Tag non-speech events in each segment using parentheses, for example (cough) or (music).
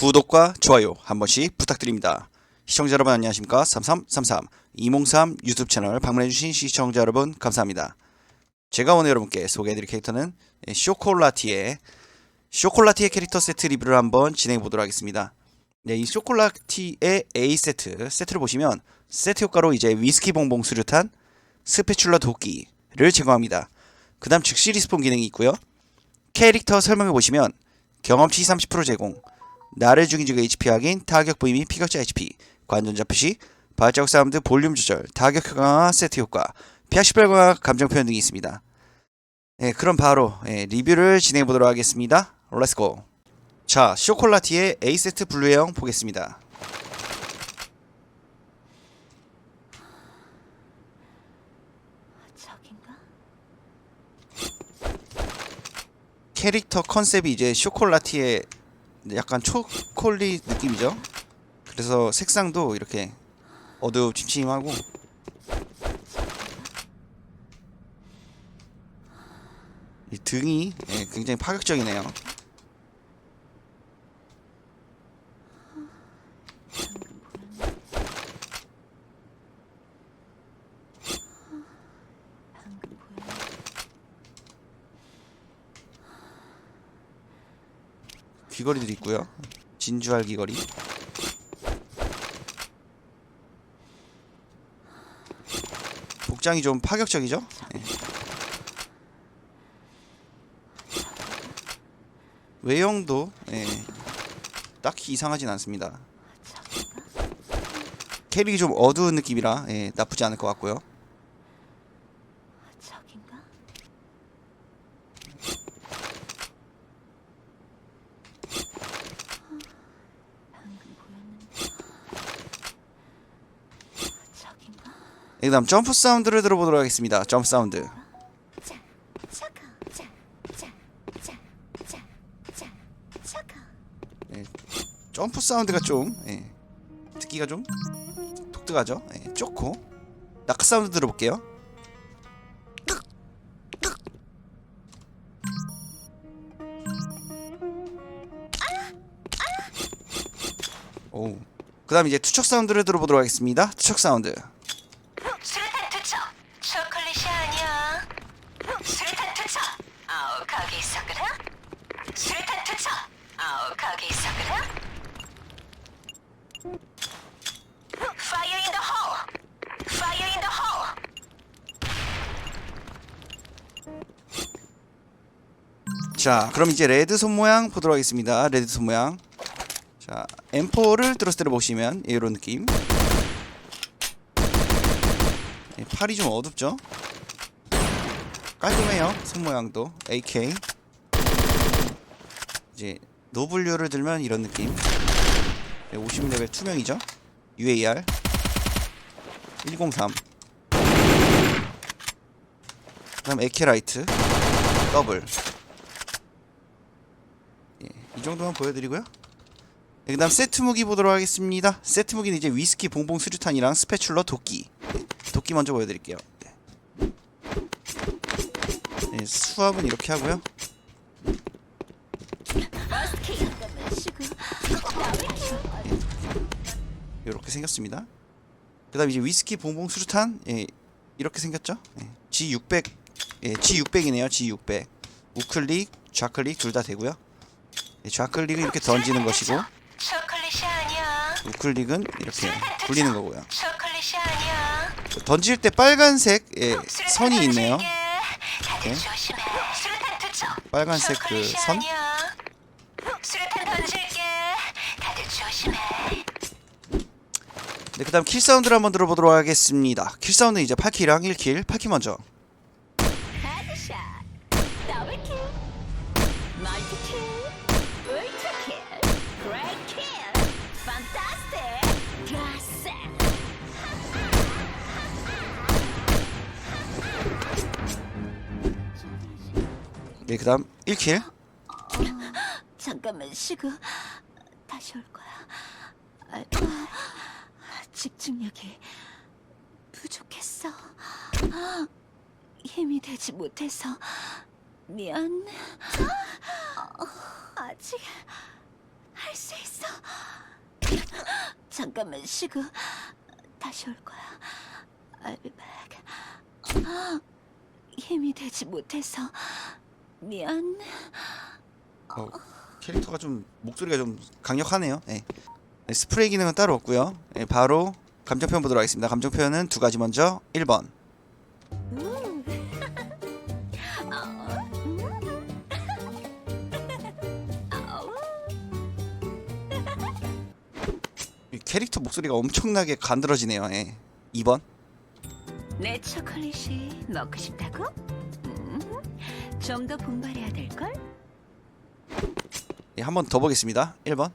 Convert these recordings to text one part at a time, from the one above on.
구독과 좋아요 한 번씩 부탁드립니다. 시청자 여러분 안녕하십니까? 3333 이몽삼 유튜브 채널 방문해주신 시청자 여러분 감사합니다. 제가 오늘 여러분께 소개해드릴 캐릭터는 쇼콜라티의 쇼콜라티의 캐릭터 세트 리뷰를 한번 진행해 보도록 하겠습니다. 네, 이 쇼콜라티의 A 세트 세트를 보시면 세트 효과로 이제 위스키 봉봉 수류탄, 스패출라 도끼를 제공합니다. 그다음 즉시 리스폰 기능이 있고요. 캐릭터 설명해 보시면 경험치 30% 제공, 나를 죽인 적의 HP 확인, 타격 및 피격자 HP, 관전자 표시, 발자국 사운드 볼륨 조절, 타격 효과 세트 효과, 피하 18과 감정 표현 등이 있습니다. 예, 그럼 바로 예, 리뷰를 진행해 보도록 하겠습니다. 렛츠고. 자, 쇼콜라티의 A 세트 블루웨어 보겠습니다. 캐릭터 컨셉이 이제 쇼콜라티의 약간 초콜릿 느낌이죠. 그래서 색상도 이렇게 어두침침하고 이 등이 예, 굉장히 파격적이네요. 방금 보였는데 귀걸이들이 있고요. 진주알 귀걸이. 복장이 좀 파격적이죠? 예. 외형도 예, 딱히 이상하진 않습니다. 캐릭이 좀 어두운 느낌이라 예, 나쁘지 않을 것 같고요. 저긴가? 방금 보였는데 저긴가? 예, 그 다음 점프 사운드를 들어보도록 하겠습니다. 점프 사운드. 차가. 점프 사운드가 좀 예, 듣기가 좀 독특하죠. 예, 좋고 낙하 사운드 들어볼게요. 오. 그 다음 이제 투척 사운드를 들어보도록 하겠습니다. 투척 사운드. 거기 있어 그래? 수류탄 투척 아우 거기 있어 그래? Fire in the hole! Fire in the hole! 자, 그럼 이제 레드 손 모양 보도록 하겠습니다. 레드 손 모양. 자, M4를 들었을 때 보시면 이런 느낌. 예, 팔이 좀 어둡죠? 깔끔해요. 손 모양도 AK. 이제 노블류를 들면 이런 느낌. 50레벨 투명이죠? UAR 103. 그다음 에케라이트 더블. 예, 이 정도만 보여드리고요. 예, 그다음 세트 무기 보도록 하겠습니다. 세트 무기는 이제 위스키 봉봉 수류탄이랑 스패출러 도끼. 예, 도끼 먼저 보여드릴게요. 네. 예, 수압은 이렇게 하고요. 이렇게 생겼습니다. 그다음 이제 위스키 봉봉 수류탄 예, 이렇게 생겼죠? 예, G600 예, G600이네요. G600 우클릭, 좌클릭 둘 다 되고요. 예, 좌클릭은 이렇게 던지는 것이고 우클릭은 이렇게 굴리는 거고요. 던질 때 빨간색 예, 선이 있네요. 네. 빨간색 그 선? 네, 그 다음 킬 사운드를 한번 들어보도록 하겠습니다. 킬 사운드 이제 8킬이랑 1킬, 8킬 먼저. 네, 그 다음 1킬. 잠깐만 쉬고 다시 올 거야 아, 집중력이 부족했어 힘이 되지 못해서 미안 어, 아직 할할수 있어. 잠깐만 쉬고 다시 올 거야. Back. 힘이 되지 못해서 미안. 어, 캐릭터가 좀 목소리가 좀 강력하네요. 예. 네, 스프레이 기능은 따로 없고요. 예, 바로 감정 표현 보도록 하겠습니다. 감정 표현은 두 가지 먼저 1번. 이 캐릭터 목소리가 엄청나게 간드러지네요. 예. 2번. 내 초콜릿이 먹고 싶다고? 좀 더 분발해야 될 걸? 예, 한번 더 보겠습니다. 1번.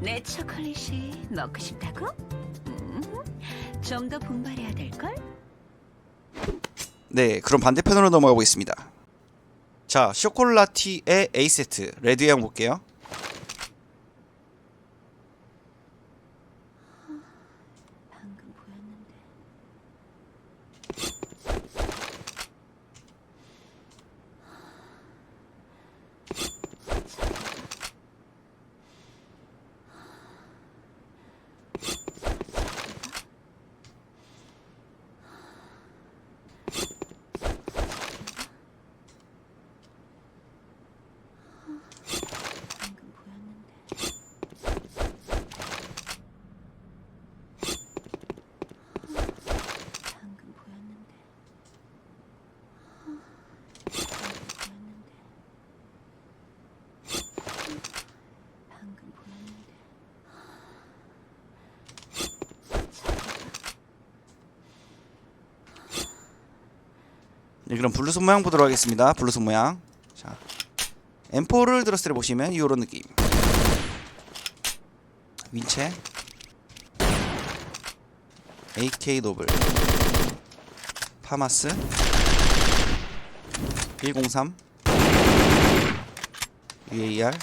내 초콜릿이 먹고 싶다고? 좀 더 분발해야 될 걸? 네, 그럼 반대편으로 넘어가 보겠습니다. 자, 쇼콜라티의 A 세트 레드 양 볼게요. 방금 보였는데. 방금 보였는데. 방금 보였는데. 방금 보였는데. 네, 그럼 블루스 모양 보도록 하겠습니다. 블루스 모양. 자, M4를 들었을 때 보시면 이런 느낌. 윈체, AK 노블, 파마스, 103, UAR,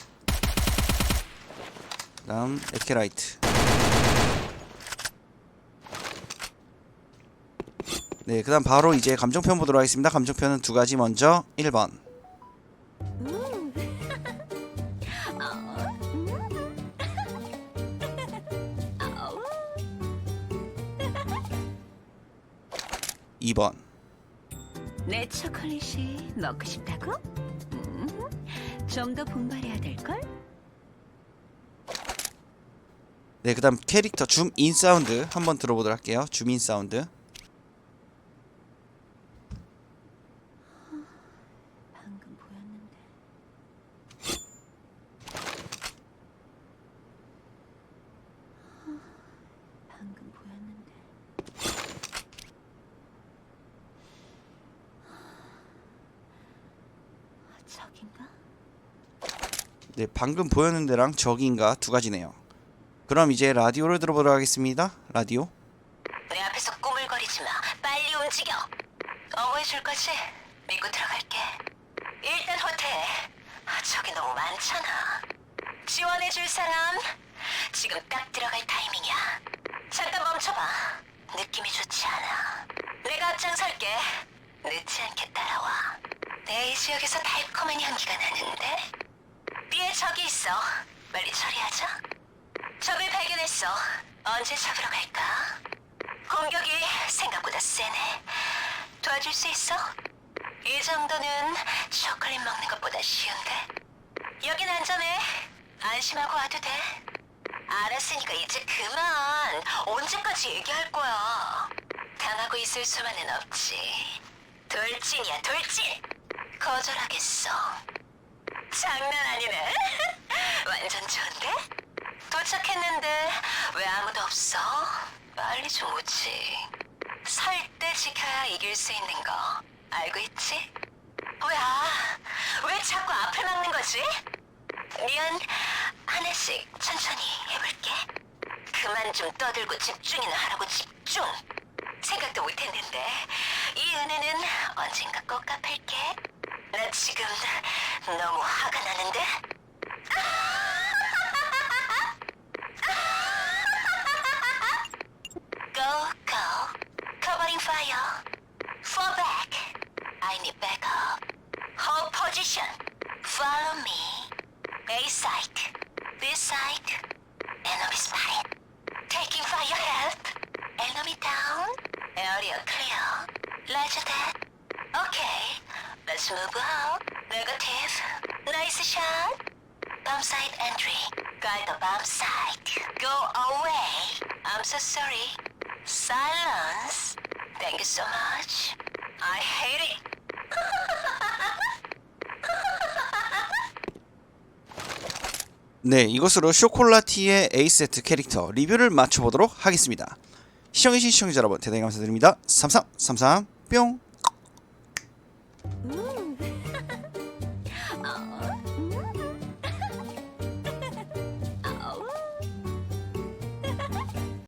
그다음 에케라이트. 네, 그 다음 바로 이제 감정 표현 보도록 하겠습니다. 감정 표현은 두 가지 먼저 1번. 이번 내 초콜릿이 먹고 싶다고? 좀 더 분발해야 될 걸? 네, 그 다음 캐릭터 줌인 사운드 한번 들어보도록 할게요. 줌인 사운드. 방금 보였는데. 방금 보였는데. 저긴가? 네, 방금 보였는 데랑 저기인가 두 가지네요. 그럼 이제 라디오를 들어보도록 하겠습니다. 라디오. 내 앞에서 꾸물거리지 마. 빨리 움직여. 어머해 줄 거지? 믿고 들어갈게. 일단 호텔. 아, 저기 너무 많잖아. 지원해 줄 사람? 지금 딱 들어갈 타이밍이야. 잠깐 멈춰봐. 느낌이 좋지 않아. 내가 앞장설게. 늦지 않게 따라와. 내이 지역에서 달콤한 향기가 나는데? 뒤에 적이 있어. 빨리 처리하자. 적을 발견했어. 언제 잡으러 갈까? 공격이 생각보다 세네. 도와줄 수 있어? 이 정도는 초콜릿 먹는 것보다 쉬운데. 여긴 안전해. 안심하고 와도 돼. 알았으니까 이제 그만. 언제까지 얘기할 거야? 당하고 있을 수만은 없지. 돌진이야, 돌진. 거절하겠어. 장난 아니네. (laughs) 완전 좋은데? 도착했는데 왜 아무도 없어? 빨리 좀 오지. 설 때 지켜야 이길 수 있는 거 알고 있지? 뭐야? 왜 자꾸 앞을 막는 거지? 미안. 하나씩 천천히 해볼게. 그만 좀 떠들고 집중이나 하라고 집중. 생각도 못했는데 이 은혜는 언젠가 꼭 갚을게. 나 지금 너무 화가 나는데. (laughs) Go, go. fire. Fall back. I need backup. Hold position. Follow me. A site. B site. Enemy spotted. Taking fire help. Enemy down. Area clear. Roger that. Okay. Let's move out. Negative. Nice shot. Bomb site entry. Guide the bomb site. Go away. I'm so sorry. Silence. Thank you so much. I hate it. 네, 이것으로 쇼콜라티의 A세트 캐릭터 리뷰를 마쳐보도록 하겠습니다. 시청해주신 시청자 여러분 대단히 감사드립니다. 3333 뿅!